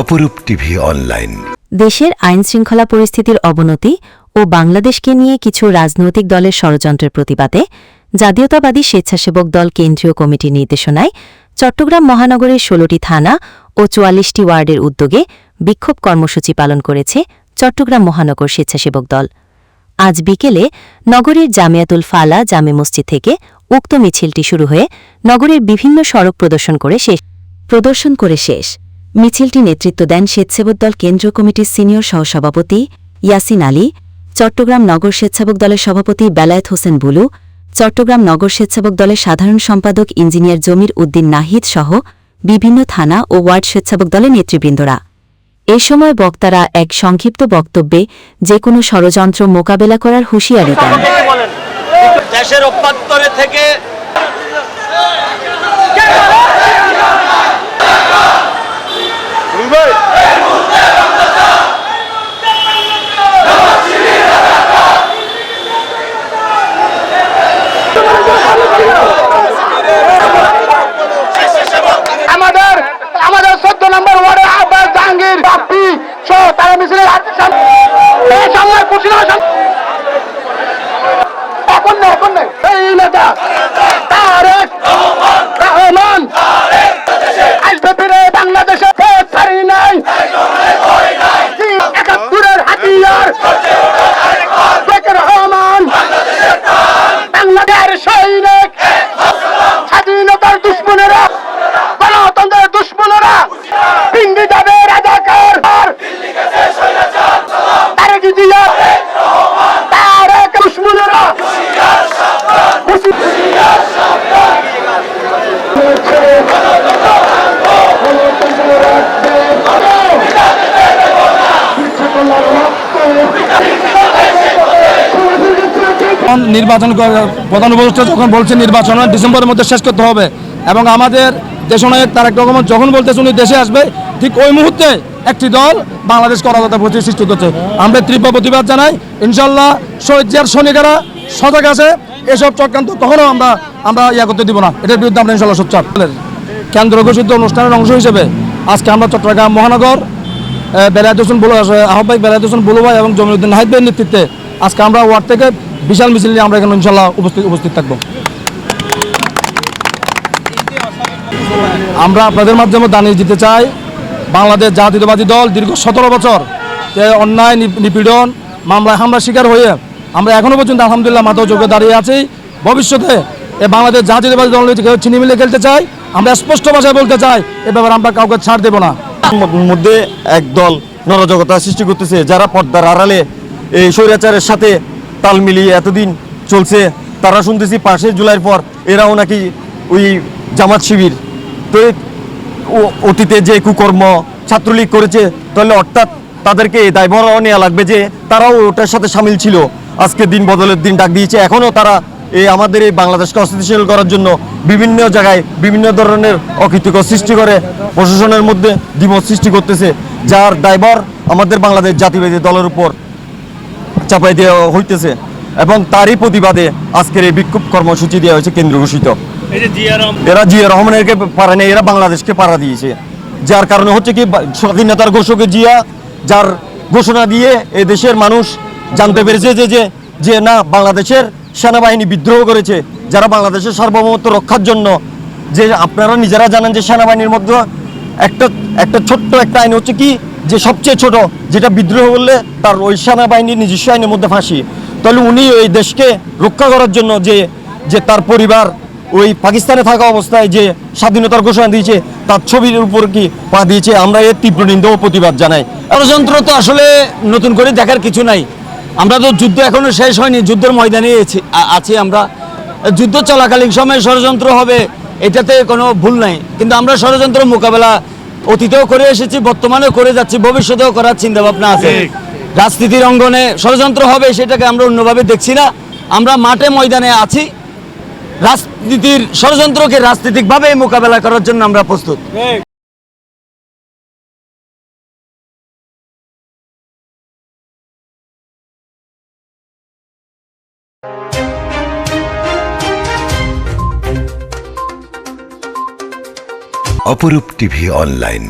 অপরূপ TV online. দেশের আইন শৃঙ্খলা পরিস্থিতির অবনতি ও বাংলাদেশকে নিয়ে কিছু রাজনৈতিক দলের ষড়যন্ত্রের প্রতিবাদে জাতীয়তাবাদী স্বেচ্ছাসেবক দল কেন্দ্রীয় কমিটির নির্দেশনায় চট্টগ্রাম মহানগরের ষোলোটি থানা ও চুয়াল্লিশটি ওয়ার্ডের উদ্যোগে বিক্ষোভ কর্মসূচি পালন করেছে চট্টগ্রাম মহানগর স্বেচ্ছাসেবক দল। আজ বিকেলে নগরীর জামিয়াতুল ফালা জামে মসজিদ থেকে উক্ত মিছিলটি শুরু হয়ে নগরের বিভিন্ন সড়ক প্রদর্শন করে শেষ প্রদর্শন করে শেষ। মিছিলটি নেতৃত্ব দেন স্বেচ্ছাসেবক দল কেন্দ্রীয় কমিটির সিনিয়র সহসভাপতি ইয়াসিন আলী, চট্টগ্রাম নগর স্বেচ্ছাসেবক দলের সভাপতি বেলায়েত হোসেন বুলু, চট্টগ্রাম নগর স্বেচ্ছাসেবক দলের সাধারণ সম্পাদক ইঞ্জিনিয়ার জমির উদ্দিন নাহিদ সহ বিভিন্ন থানা ও ওয়ার্ড স্বেচ্ছাসেবক দলের নেতৃবৃন্দরা। এ সময় বক্তারা এক সংক্ষিপ্ত বক্তব্যে যে কোনো ষড়যন্ত্র মোকাবেলা করার হুঁশিয়ারি দেন। দেশের অভ্যন্তরে থেকে আমাদের আমাদের চোদ্দ নম্বর ওয়ার্ডের আব্বাস জাহাঙ্গীর বাপ্পি সহ তারা মিছিলের হাতে সামনে এই সামনে খুশি না সামনে। এখন না এখন না এই নেতা তারেক রহমান আসবে ফিরে বাংলাদেশে ভোট ছাড়ি নাই একাত্তরের হাতিয়ার শেখ রহমান বাংলাদেশের সৈনিক যখন নির্বাচন প্রধান উপদেষ্টা যখন বলছে নির্বাচন ডিসেম্বরের মধ্যে শেষ করতে হবে। এবং আমাদের দেশনায়ক তারেক রহমান যখন বলতেছে উনি দেশে আসবে, ঠিক ওই মুহূর্তে একটি দল বাংলাদেশ করাতে প্রতি সৃষ্টি করছে। আমরা তীব্র প্রতিবাদ জানাই। ইনশাল্লাহ শহীদ জিয়ার সৈনিকেরা সজাগ আছে। এসব চক্রান্ত কখনো আমরা আমরা ইয়া করতে দিব না। এটার বিরুদ্ধে আমরা ইনশাল্লাহ সোচ্চার। কেন্দ্র ঘোষিত অনুষ্ঠানের অংশ হিসেবে আজকে আমরা চট্টগ্রাম মহানগর বেলায়ত হোসেন বুলু আহ্বায়ক বেলায়ত হোসেন বুলু এবং জমিউদ্দিন ভাইয়ের নেতৃত্বে আজকে আমরা ওয়ার্ড থেকে বিশাল মিছিল নিয়ে আমরা এখানে ইনশাল্লাহ উপস্থিত উপস্থিত থাকব। আমরা আপনাদের মাধ্যমে দাঁড়িয়ে দিতে চাই। বাংলাদেশ জাতীয়তাবাদী দল দীর্ঘ সতেরো বছর অন্যায় নিপীড়ন, মামলায় হামলা শিকার হয়ে আমরা এখনও পর্যন্ত আলহামদুলিল্লাহ মাথা যোগ্য দাঁড়িয়ে আছি। ভবিষ্যতে এ বাংলাদেশ জাতীয়তাবাদী দল চিনি মিলে খেলতে চাই আমরা স্পষ্ট ভাষায় বলতে চাই, এ ব্যাপারে আমরা কাউকে ছাড় দেবো না। মধ্যে একদল নরজগতা সৃষ্টি করতেছে, যারা পর্দার আড়ালে এই স্বৈরাচারের সাথে তাল মিলিয়ে এতদিন চলছে, তারা শুনতেছি পাশে জুলাইয়ের পর এরাও নাকি ওই জামাত শিবির। তো অতীতে যে কুকর্ম ছাত্রলীগ করেছে, তাহলে অর্থাৎ তাদেরকে এই দায়ভার নেওয়া লাগবে যে তারাও ওটার সাথে সামিল ছিল। আজকে দিন বদলের দিন ডাক দিয়েছে, এখনও তারা এই আমাদের এই বাংলাদেশকে অস্থিতিশীল করার জন্য বিভিন্ন জায়গায় বিভিন্ন ধরনের অকৃতজ্ঞ সৃষ্টি করে, প্রশাসনের মধ্যে দ্বিমত সৃষ্টি করতেছে, যার দায়ভার আমাদের বাংলাদেশ জাতিবাদী দলের উপর। চাপাই দেওয়া হইতেছে এবং তারই প্রতিবাদে আজকের এই বিক্ষোভ কর্মসূচি দেওয়া হয়েছে কেন্দ্র ঘোষিত। এরা জিয়া রহমানেরকে পারে না এরা বাংলাদেশকে পাড়া দিয়েছে। যার কারণে হচ্ছে কি স্বাধীনতার ঘোষক জিয়া যার ঘোষণা দিয়ে এ দেশের মানুষ জানতে পেরেছে যে যে যে না বাংলাদেশের সেনাবাহিনী বিদ্রোহ করেছে যারা বাংলাদেশের সার্বভৌমত্ব রক্ষার জন্য যে আপনারা নিজেরা জানেন যে সেনাবাহিনীর মধ্যে একটা একটা ছোট্ট একটা আইন হচ্ছে কি যে সবচেয়ে ছোট, যেটা বিদ্রোহ বললে তার ওই সেনাবাহিনীর নিজস্ব আইনের মধ্যে ফাঁসি। তাহলে উনি ওই দেশকে রক্ষা করার জন্য যে যে তার পরিবার, ওই পাকিস্তানে থাকা অবস্থায় যে স্বাধীনতার ঘোষণা দিয়েছে, তার ছবির উপর কি পা দিয়েছে, আমরা এর তীব্র নিন্দা ও প্রতিবাদ জানাই। ষড়যন্ত্র তো আসলে নতুন করে দেখার কিছু নাই। আমরা তো যুদ্ধ এখনও শেষ হয়নি, যুদ্ধের ময়দানে আছি আমরা। যুদ্ধ চলাকালীন সময়ে ষড়যন্ত্র হবে, এটাতে কোনো ভুল নাই। কিন্তু আমরা ষড়যন্ত্র মোকাবেলা অতীতেও করে এসেছি বর্তমানেও করে যাচ্ছি ভবিষ্যতেও করার চিন্তা ভাবনা আছে রাজনীতির অঙ্গনে ষড়যন্ত্র হবে সেটাকে আমরা অন্যভাবে দেখছি না। আমরা মাঠে ময়দানে আছি। রাজনীতির ষড়যন্ত্রকে রাজনীতিকভাবে মোকাবেলা করার জন্য আমরা প্রস্তুত। অপরূপ টিভি অনলাইন।